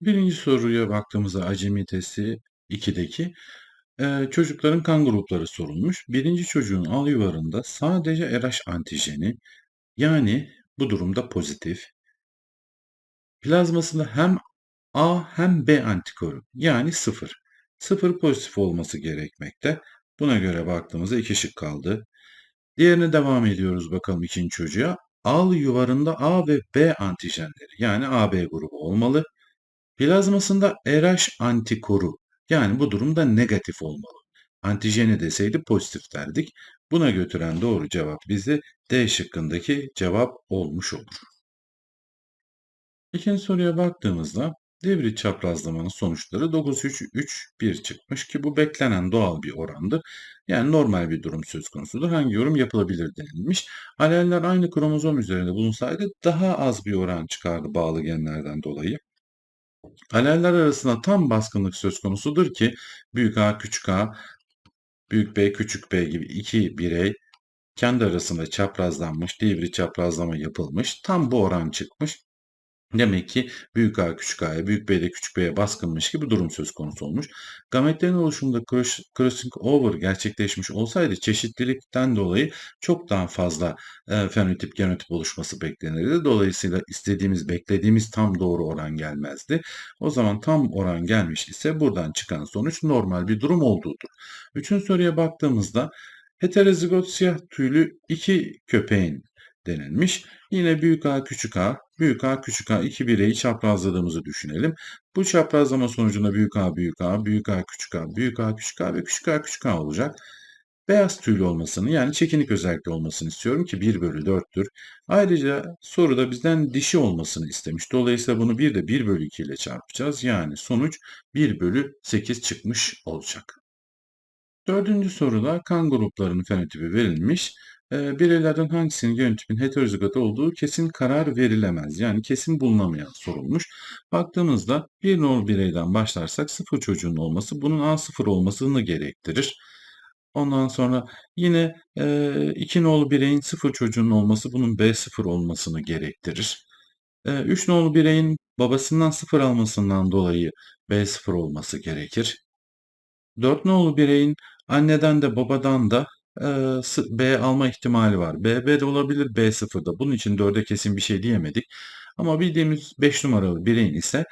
Birinci soruya baktığımızda acemi testi 2'deki eee, çocukların kan grupları sorulmuş. Birinci çocuğun al yuvarında sadece RH antijeni yani bu durumda pozitif. Plazmasında hem A hem B antikoru yani 0. 0 pozitif olması gerekmekte. Buna göre baktığımızda iki şık kaldı. Diğerine devam ediyoruz bakalım ikinci çocuğa. Al yuvarında A ve B antijenleri yani AB grubu olmalı. Plazmasında RH antikoru yani bu durumda negatif olmalı. Antijeni deseydi pozitif derdik. Buna götüren doğru cevap bizi D şıkkındaki cevap olmuş olur. İkinci soruya baktığımızda devri çaprazlamanın sonuçları 9-3-3-1 çıkmış ki bu beklenen doğal bir orandır. Yani normal bir durum söz konusudur. Hangi yorum yapılabilir denilmiş. Aleller aynı kromozom üzerinde bulunsaydı daha az bir oran çıkardı bağlı genlerden dolayı. Aleller arasında tam baskınlık söz konusudur ki büyük A, küçük A, büyük B, küçük B gibi iki birey kendi arasında çaprazlanmış, devri çaprazlama yapılmış. Tam bu oran çıkmış. Demek ki büyük A küçük A'ya, büyük B de küçük B'ye baskınmış gibi durum söz konusu olmuş. Gametlerin oluşumunda crossing over gerçekleşmiş olsaydı çeşitlilikten dolayı çok daha fazla e, fenotip genotip oluşması beklenirdi. Dolayısıyla istediğimiz, beklediğimiz tam doğru oran gelmezdi. O zaman tam oran gelmiş ise buradan çıkan sonuç normal bir durum olduğudur. Üçüncü soruya baktığımızda heterozigot siyah tüylü iki köpeğin denilmiş. Yine büyük A küçük A, büyük A küçük A iki bireyi çaprazladığımızı düşünelim. Bu çaprazlama sonucunda büyük A büyük A, büyük A küçük A, büyük A küçük A ve küçük A küçük A olacak. Beyaz tüylü olmasını yani çekinik özellikle olmasını istiyorum ki 1 bölü 4'tür. Ayrıca soruda bizden dişi olmasını istemiş. Dolayısıyla bunu bir de 1 bölü 2 ile çarpacağız. Yani sonuç 1 bölü 8 çıkmış olacak. Dördüncü soruda kan gruplarının fenotipi verilmiş. Ee, bireylerden hangisinin genotipin heterozigot olduğu kesin karar verilemez. Yani kesin bulunamayan sorulmuş. Baktığımızda bir nol bireyden başlarsak sıfır çocuğun olması bunun A0 olmasını gerektirir. Ondan sonra yine e, iki nolu bireyin sıfır çocuğun olması bunun B0 olmasını gerektirir. E, üç nolu bireyin babasından sıfır almasından dolayı B0 olması gerekir. Dört nolu bireyin anneden de babadan da B alma ihtimali var. B, B de olabilir, B sıfırda. Bunun için 4'e kesin bir şey diyemedik. Ama bildiğimiz 5 numaralı bireyin ise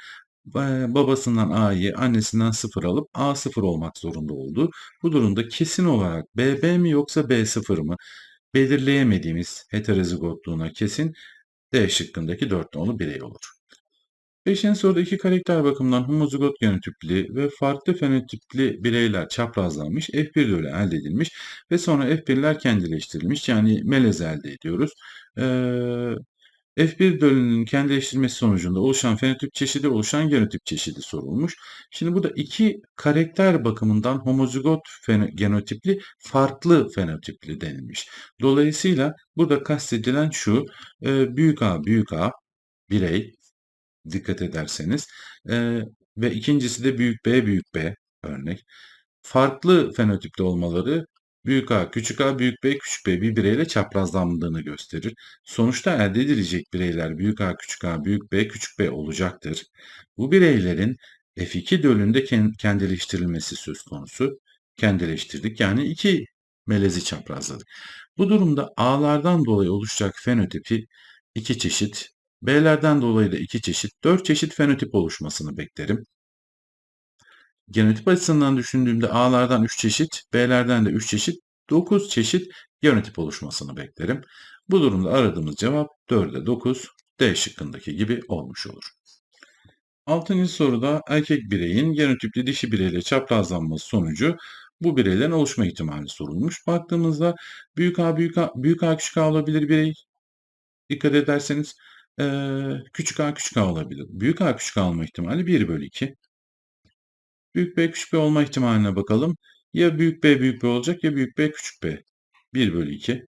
babasından A'yı, annesinden 0 alıp A 0 olmak zorunda oldu. Bu durumda kesin olarak BB mi yoksa B 0 mı belirleyemediğimiz heterozigotluğuna kesin D şıkkındaki 4 nolu birey olur. Beşinci soruda iki karakter bakımından homozigot genotipli ve farklı fenotipli bireyler çaprazlanmış, F1 dölü elde edilmiş ve sonra F1'ler kendileştirilmiş yani melez elde ediyoruz. Ee, F1 dölünün kendileştirilmesi sonucunda oluşan fenotip çeşidi oluşan genotip çeşidi sorulmuş. Şimdi burada iki karakter bakımından homozigot genotipli farklı fenotipli denilmiş. Dolayısıyla burada kastedilen şu e, büyük A büyük A birey dikkat ederseniz. E, ve ikincisi de büyük B, büyük B örnek. Farklı fenotipli olmaları büyük A, küçük A, büyük B, küçük B bir bireyle çaprazlandığını gösterir. Sonuçta elde edilecek bireyler büyük A, küçük A, büyük B, küçük B olacaktır. Bu bireylerin F2 dölünde kendileştirilmesi söz konusu. Kendileştirdik yani iki melezi çaprazladık. Bu durumda A'lardan dolayı oluşacak fenotipi iki çeşit B'lerden dolayı da iki çeşit, dört çeşit fenotip oluşmasını beklerim. Genotip açısından düşündüğümde A'lardan 3 çeşit, B'lerden de 3 çeşit, 9 çeşit genotip oluşmasını beklerim. Bu durumda aradığımız cevap 4'e 9, D şıkkındaki gibi olmuş olur. Altıncı soruda erkek bireyin genotipli dişi bireyle çaprazlanması sonucu bu bireylerin oluşma ihtimali sorulmuş. Baktığımızda büyük A, büyük A, büyük A küçük A olabilir birey. Dikkat ederseniz Eee, küçük a küçük a olabilir. Büyük A küçük A olma ihtimali 1 bölü 2. Büyük B küçük B olma ihtimaline bakalım. Ya büyük B büyük B olacak ya büyük B küçük B. 1 bölü 2.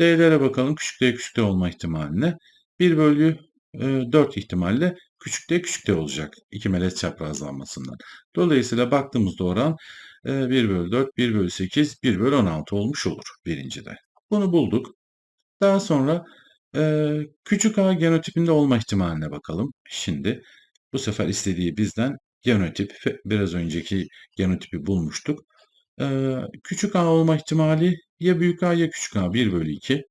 D'lere bakalım. Küçük D küçük D olma ihtimaline. 1 bölü e, 4 ihtimalle küçük D küçük D olacak. İki melez çaprazlanmasından. Dolayısıyla baktığımızda oran e, 1 bölü 4, 1 bölü 8, 1 bölü 16 olmuş olur birincide. Bunu bulduk. Daha sonra eee, küçük a genotipinde olma ihtimaline bakalım. Şimdi bu sefer istediği bizden genotip. Biraz önceki genotipi bulmuştuk. Eee, küçük a olma ihtimali ya büyük A ya küçük A 1 bölü 2.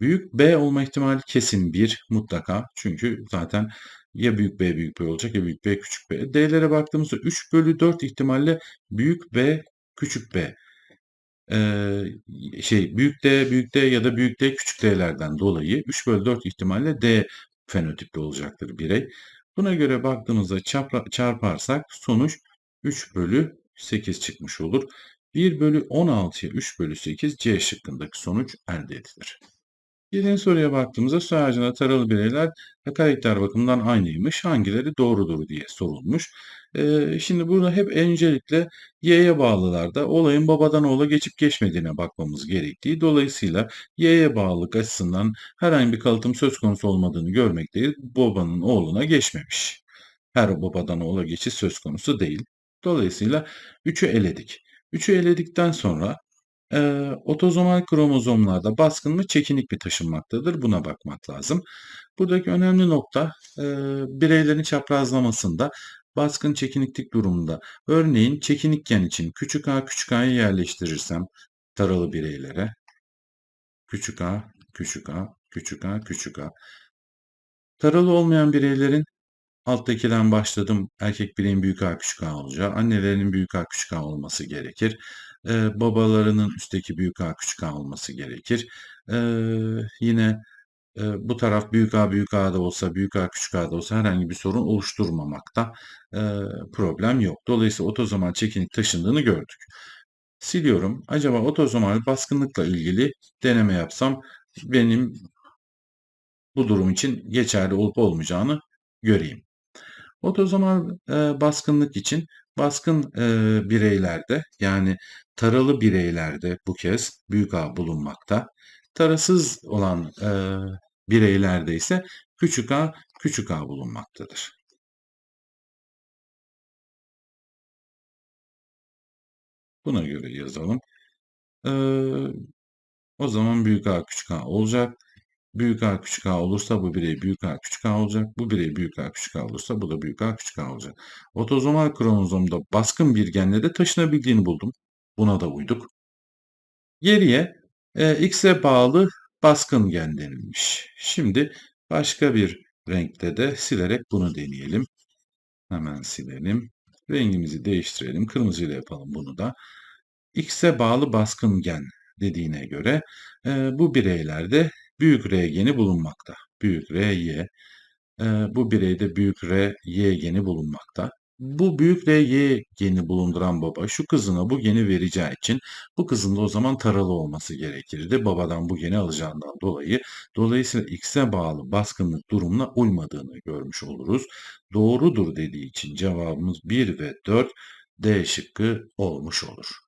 Büyük B olma ihtimali kesin 1 mutlaka. Çünkü zaten ya büyük B büyük B olacak ya büyük B küçük B. D'lere baktığımızda 3 bölü 4 ihtimalle büyük B küçük B. Şey büyük D büyük D ya da büyük D küçük D'lerden dolayı 3 bölü 4 ihtimalle D fenotipli olacaktır birey. Buna göre baktığımızda çarpa, çarparsak sonuç 3 bölü 8 çıkmış olur. 1 bölü 16'ya 3 bölü 8 C şıkkındaki sonuç elde edilir. Yedinci soruya baktığımızda soy ağacında taralı bireyler karakter bakımından aynıymış. Hangileri doğrudur diye sorulmuş. Ee, şimdi burada hep öncelikle y'ye bağlılarda olayın babadan oğula geçip geçmediğine bakmamız gerektiği. Dolayısıyla y'ye bağlılık açısından herhangi bir kalıtım söz konusu olmadığını görmekteyiz. Babanın oğluna geçmemiş. Her babadan oğula geçiş söz konusu değil. Dolayısıyla 3'ü eledik. 3'ü eledikten sonra e, otozomal kromozomlarda baskın mı çekinik mi taşınmaktadır? Buna bakmak lazım. Buradaki önemli nokta e, bireylerin çaprazlamasında baskın çekiniklik durumunda. Örneğin çekinik gen için küçük a küçük a'yı yerleştirirsem taralı bireylere küçük a küçük a küçük a küçük a taralı olmayan bireylerin Alttakiden başladım. Erkek bireyin büyük A küçük A olacağı. Annelerinin büyük A küçük A olması gerekir. Ee, babalarının üstteki büyük A küçük A olması gerekir. Ee, yine e, bu taraf büyük A büyük A da olsa, büyük A küçük A da olsa herhangi bir sorun oluşturmamakta e, problem yok. Dolayısıyla otozomal çekinik taşındığını gördük. Siliyorum. Acaba otozomal baskınlıkla ilgili deneme yapsam benim bu durum için geçerli olup olmayacağını göreyim. Otozomal e, baskınlık için baskın e, bireylerde yani taralı bireylerde bu kez büyük A bulunmakta. Tarasız olan e, bireylerde ise küçük a küçük a bulunmaktadır. Buna göre yazalım. Ee, o zaman büyük A küçük A olacak. Büyük A küçük A olursa bu birey büyük A küçük A olacak. Bu birey büyük A küçük A olursa bu da büyük A küçük A olacak. Otozomal kromozomda baskın bir genle de taşınabildiğini buldum. Buna da uyduk. Geriye e, X'e bağlı baskın gen denilmiş. Şimdi başka bir renkte de silerek bunu deneyelim. Hemen silelim. Rengimizi değiştirelim. Kırmızıyla yapalım bunu da. X'e bağlı baskın gen dediğine göre e, bu bireylerde büyük R geni bulunmakta. Büyük R, Y. E, bu bireyde büyük R, Y geni bulunmakta. Bu büyük R, Y geni bulunduran baba şu kızına bu geni vereceği için bu kızın da o zaman taralı olması gerekirdi. Babadan bu geni alacağından dolayı. Dolayısıyla X'e bağlı baskınlık durumuna uymadığını görmüş oluruz. Doğrudur dediği için cevabımız 1 ve 4 D şıkkı olmuş olur.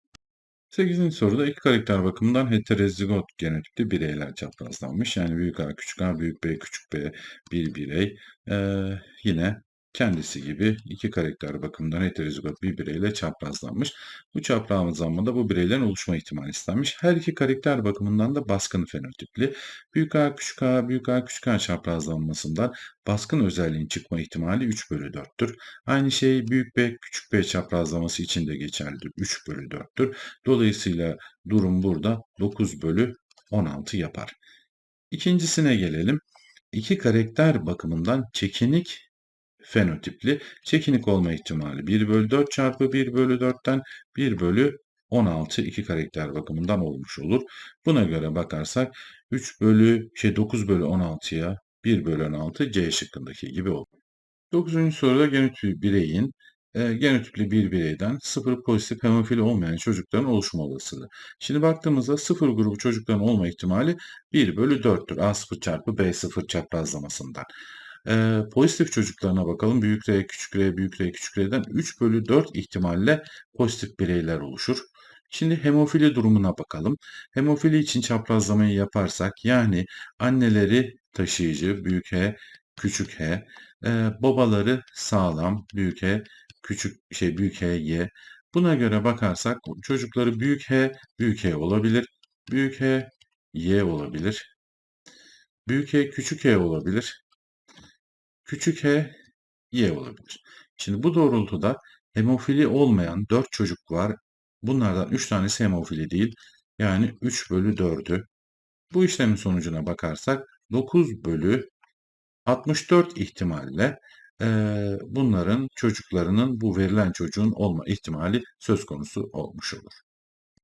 8. soruda iki karakter bakımından heterozigot genotipli bireyler çaprazlanmış. Yani büyük A, küçük A, büyük B, küçük B bir birey. Ee, yine kendisi gibi iki karakter bakımından heterozigot bir bireyle çaprazlanmış. Bu çaprazlanmada bu bireylerin oluşma ihtimali istenmiş. Her iki karakter bakımından da baskın fenotipli. Büyük A, küçük A, büyük A, küçük A çaprazlanmasından baskın özelliğin çıkma ihtimali 3 bölü 4'tür. Aynı şey büyük B, küçük B çaprazlaması için de geçerlidir. 3 bölü 4'tür. Dolayısıyla durum burada 9 bölü 16 yapar. İkincisine gelelim. İki karakter bakımından çekinik fenotipli çekinik olma ihtimali 1 bölü 4 çarpı 1 bölü 4'ten 1 bölü 16 iki karakter bakımından olmuş olur. Buna göre bakarsak 3 bölü şey 9 bölü 16'ya 1 bölü 16 C şıkkındaki gibi olur. 9. soruda genotipli bireyin e, genotipli bir bireyden sıfır pozitif hemofili olmayan çocukların oluşma olasılığı. Şimdi baktığımızda sıfır grubu çocukların olma ihtimali 1 bölü 4'tür. A0 çarpı B0 çaprazlamasından. E, pozitif çocuklarına bakalım. Büyük R, küçük R, büyük R, küçük R'den 3 bölü 4 ihtimalle pozitif bireyler oluşur. Şimdi hemofili durumuna bakalım. Hemofili için çaprazlamayı yaparsak yani anneleri taşıyıcı büyük H, küçük H, e, babaları sağlam büyük H, küçük şey büyük H, Y. Buna göre bakarsak çocukları büyük H, büyük H olabilir. Büyük H, Y olabilir. Büyük E küçük e olabilir. Küçük e y olabilir. Şimdi bu doğrultuda hemofili olmayan 4 çocuk var. Bunlardan 3 tanesi hemofili değil. Yani 3 bölü 4'ü. Bu işlemin sonucuna bakarsak 9 bölü 64 ihtimalle eee, bunların çocuklarının bu verilen çocuğun olma ihtimali söz konusu olmuş olur.